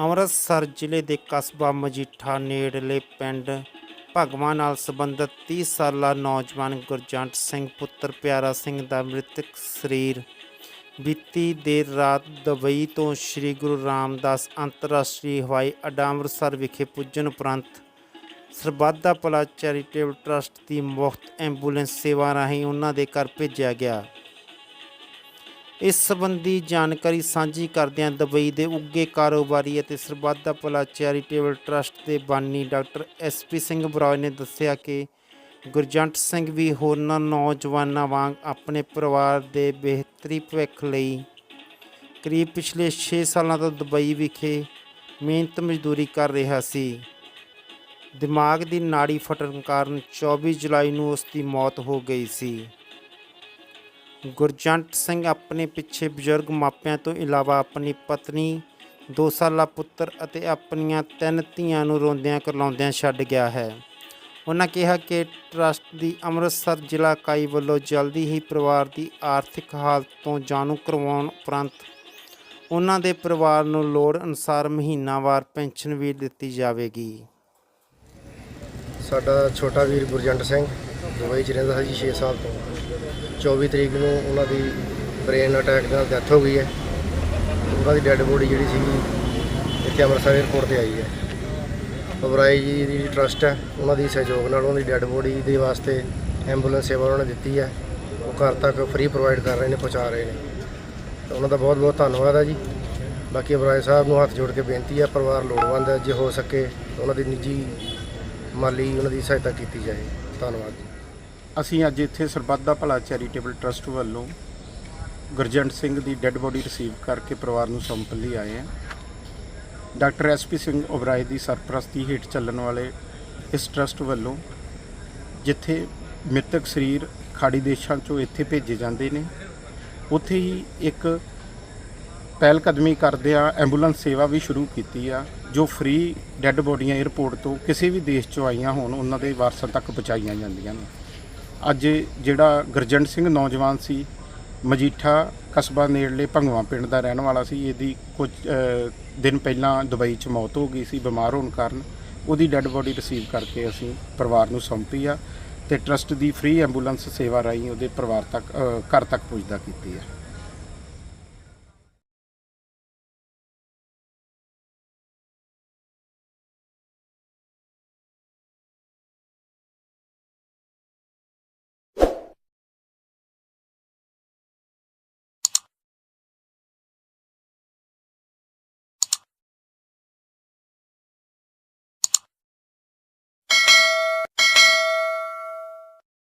ਅੰਮ੍ਰਿਤਸਰ ਜ਼ਿਲ੍ਹੇ ਦੇ ਕਸਬਾ ਮਜੀਠਾ ਨੇੜਲੇ ਪਿੰਡ ਭਗਵਾਨ ਨਾਲ ਸੰਬੰਧਿਤ 30 ਸਾਲਾ ਨੌਜਵਾਨ ਗੁਰਜੰਟ ਸਿੰਘ ਪੁੱਤਰ ਪਿਆਰਾ ਸਿੰਘ ਦਾ ਮ੍ਰਿਤਕ ਸਰੀਰ ਬੀਤੀ ਦੇਰ ਰਾਤ ਦੁਬਈ ਤੋਂ ਸ੍ਰੀ ਗੁਰੂ ਰਾਮਦਾਸ ਅੰਤਰਰਾਸ਼ਟਰੀ ਹਵਾਈ ਅੱਡਾ ਅੰਮ੍ਰਿਤਸਰ ਵਿਖੇ ਪੁੱਜਣ ਉਪਰੰਤ ਸਰਬੱਤ ਦਾ ਭਲਾ ਚੈਰੀਟੇਬਲ ਟਰਸਟ ਦੀ ਮੁਫਤ ਐਂਬੂਲੈਂਸ ਸੇਵਾ ਰਾਹੀਂ ਉਹਨਾਂ ਦੇ ਘਰ ਭੇਜਿਆ ਗਿਆ। ਇਸ ਸੰਬੰਧੀ ਜਾਣਕਾਰੀ ਸਾਂਝੀ ਕਰਦਿਆਂ ਦੁਬਈ ਦੇ ਉੱਗੇ ਕਾਰੋਬਾਰੀ ਅਤੇ ਸਰਬੱਧਾ ਭਲਾ ਚੈਰੀਟੇਬਲ ਟਰਸਟ ਦੇ ਬਾਨੀ ਡਾਕਟਰ ਐਸਪੀ ਸਿੰਘ ਬਰਾਜ ਨੇ ਦੱਸਿਆ ਕਿ ਗੁਰਜੰਟ ਸਿੰਘ ਵੀ ਹੋਰਨਾਂ ਨੌਜਵਾਨਾਂ ਵਾਂਗ ਆਪਣੇ ਪਰਿਵਾਰ ਦੇ ਬਿਹਤਰੀ ਭਵਿੱਖ ਲਈ ਕਰੀਬ ਪਿਛਲੇ 6 ਸਾਲਾਂ ਤੋਂ ਦੁਬਈ ਵਿਖੇ ਮਿਹਨਤ ਮਜ਼ਦੂਰੀ ਕਰ ਰਿਹਾ ਸੀ। ਦਿਮਾਗ ਦੀ ਨਾੜੀ ਫਟਣ ਕਾਰਨ 24 ਜੁਲਾਈ ਨੂੰ ਉਸ ਦੀ ਮੌਤ ਹੋ ਗਈ ਸੀ। ਗੁਰਜੰਟ ਸਿੰਘ ਆਪਣੇ ਪਿੱਛੇ ਬਜ਼ੁਰਗ ਮਾਪਿਆਂ ਤੋਂ ਇਲਾਵਾ ਆਪਣੀ ਪਤਨੀ, ਦੋ ਸਾਲਾ ਪੁੱਤਰ ਅਤੇ ਆਪਣੀਆਂ ਤਿੰਨ ਧੀਆਂ ਨੂੰ ਰੋਂਦਿਆਂ ਕਰਲਾਉਂਦਿਆਂ ਛੱਡ ਗਿਆ ਹੈ। ਉਹਨਾਂ ਕਿਹਾ ਕਿ ਟਰਸਟ ਦੀ ਅੰਮ੍ਰਿਤਸਰ ਜ਼ਿਲ੍ਹਾ ਇਕਾਈ ਵੱਲੋਂ ਜਲਦੀ ਹੀ ਪਰਿਵਾਰ ਦੀ ਆਰਥਿਕ ਹਾਲਤ ਤੋਂ ਜਾਣੂ ਕਰਵਾਉਣ ਉਪਰੰਤ ਉਹਨਾਂ ਦੇ ਪਰਿਵਾਰ ਨੂੰ ਲੋੜ ਅਨੁਸਾਰ ਮਹੀਨਾਵਾਰ ਪੈਨਸ਼ਨ ਵੀ ਦਿੱਤੀ ਜਾਵੇਗੀ। ਸਾਡਾ ਛੋਟਾ ਵੀਰ ਗੁਰਜੰਟ ਸਿੰਘ ਦੁਬਈ 'ਚ ਰਹਿੰਦਾ ਸੀ 6 ਸਾਲ ਤੋਂ। 24 ਤਰੀਕ ਨੂੰ ਉਹਨਾਂ ਦੀ ਬ੍ਰੇਨ ਅਟੈਕ ਨਾਲ ਡੈਥ ਹੋ ਗਈ ਹੈ। ਉਹਨਾਂ ਦੀ ਡੈੱਡ ਬੋਡੀ ਜਿਹੜੀ ਸੀਗੀ, ਇੱਥੇ ਅੰਮ੍ਰਿਤਸਰ ਏਅਰਪੋਰਟ ਤੇ ਆਈ ਹੈ। ਅਬਰਾਈ ਜੀ ਦੀ ਟਰਸਟ ਹੈ, ਉਹਨਾਂ ਦੀ ਸਹਿਯੋਗ ਨਾਲ ਉਹਨਾਂ ਦੀ ਡੈੱਡ ਬੋਡੀ ਦੇ ਵਾਸਤੇ ਐਂਬੂਲੈਂਸ ਸੇਵਾ ਉਹਨਾਂ ਨੇ ਦਿੱਤੀ ਹੈ। ਉਹ ਘਰ ਤੱਕ ਫ੍ਰੀ ਪ੍ਰੋਵਾਈਡ ਕਰ ਰਹੇ ਨੇ, ਪਹੁੰਚਾ ਰਹੇ ਨੇ। ਤਾਂ ਉਹਨਾਂ ਦਾ ਬਹੁਤ ਬਹੁਤ ਧੰਨਵਾਦ ਹੈ ਜੀ। ਬਾਕੀ ਅਬਰਾਏ ਸਾਹਿਬ ਨੂੰ ਹੱਥ ਜੋੜ ਕੇ ਬੇਨਤੀ ਹੈ, ਪਰਿਵਾਰ ਲੋੜਵੰਦ ਹੈ, ਜੇ ਹੋ ਸਕੇ ਉਹਨਾਂ ਦੀ ਨਿੱਜੀ ਮਾਲੀ ਉਹਨਾਂ ਦੀ ਸਹਾਇਤਾ ਕੀਤੀ ਜਾਏ। ਧੰਨਵਾਦ ਜੀ। ਅਸੀਂ ਅੱਜ ਇੱਥੇ ਸਰਬੱਤ ਦਾ ਭਲਾ ਚੈਰੀਟੇਬਲ ਟਰਸਟ ਵੱਲੋਂ ਗੁਰਜੰਟ ਸਿੰਘ ਦੀ ਡੈੱਡ ਬੋਡੀ ਰਿਸੀਵ ਕਰਕੇ ਪਰਿਵਾਰ ਨੂੰ ਸੌਂਪਣ ਲਈ ਆਏ ਹਾਂ। ਡਾਕਟਰ ਐਸਪੀ ਸਿੰਘ ਓਬਰਾਏ ਦੀ ਸਰਪ੍ਰਸਤੀ ਹੇਠ ਚੱਲਣ ਵਾਲੇ ਇਸ ਟਰਸਟ ਵੱਲੋਂ ਜਿੱਥੇ ਮ੍ਰਿਤਕ ਸਰੀਰ ਖਾੜੀ ਦੇਸ਼ਾਂ ਚੋਂ ਇੱਥੇ ਭੇਜੇ ਜਾਂਦੇ ਨੇ, ਉੱਥੇ ਹੀ ਇੱਕ ਪਹਿਲ ਕਦਮੀ ਕਰਦਿਆਂ ਐਂਬੂਲੈਂਸ ਸੇਵਾ ਵੀ ਸ਼ੁਰੂ ਕੀਤੀ ਆ, ਜੋ ਫ੍ਰੀ ਡੈੱਡ ਬੋਡੀਆਂ 에ਅਰਪੋਰਟ ਤੋਂ ਕਿਸੇ ਵੀ ਦੇਸ਼ ਚੋਂ ਆਈਆਂ ਹੋਣ, ਉਹਨਾਂ ਦੇ ਵਾਰਸਾਂ ਤੱਕ ਪਹੁੰਚਾਈਆਂ ਜਾਂਦੀਆਂ ਨੇ। ਅੱਜ ਜਿਹੜਾ ਗੁਰਜੰਟ ਸਿੰਘ ਨੌਜਵਾਨ ਸੀ, ਮਜੀਠਾ ਕਸਬਾ ਨੇੜਲੇ ਭੰਗਵਾ ਪਿੰਡ ਦਾ ਰਹਿਣ ਵਾਲਾ ਸੀ, ਇਹਦੀ ਕੁਝ ਦਿਨ ਪਹਿਲਾਂ ਦੁਬਈ 'ਚ ਮੌਤ ਹੋ ਗਈ ਸੀ, ਬਿਮਾਰ ਹੋਣ ਕਾਰਨ ਉਹਦੀ ਡੈੱਡ ਬੋਡੀ ਰਿਸੀਵ ਕਰਕੇ ਅਸੀਂ ਪਰਿਵਾਰ ਨੂੰ ਸੌਂਪੀ ਆ ਤੇ ਟਰਸਟ ਦੀ ਫ੍ਰੀ ਐਂਬੂਲੈਂਸ ਸੇਵਾ ਰਾਹੀਂ ਉਹਦੇ ਪਰਿਵਾਰ ਤੱਕ ਘਰ ਤੱਕ ਪੁੱਜਦਾ ਕੀਤੀ ਹੈ